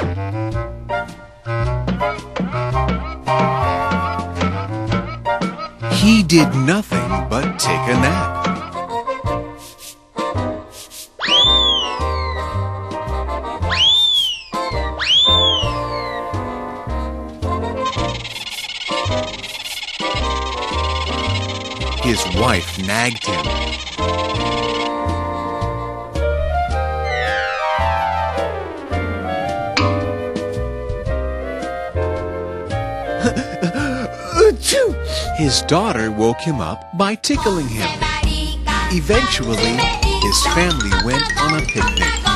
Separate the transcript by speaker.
Speaker 1: He did nothing but take a nap. His wife nagged him. His daughter woke him up by tickling him. Eventually, his family went on a picnic.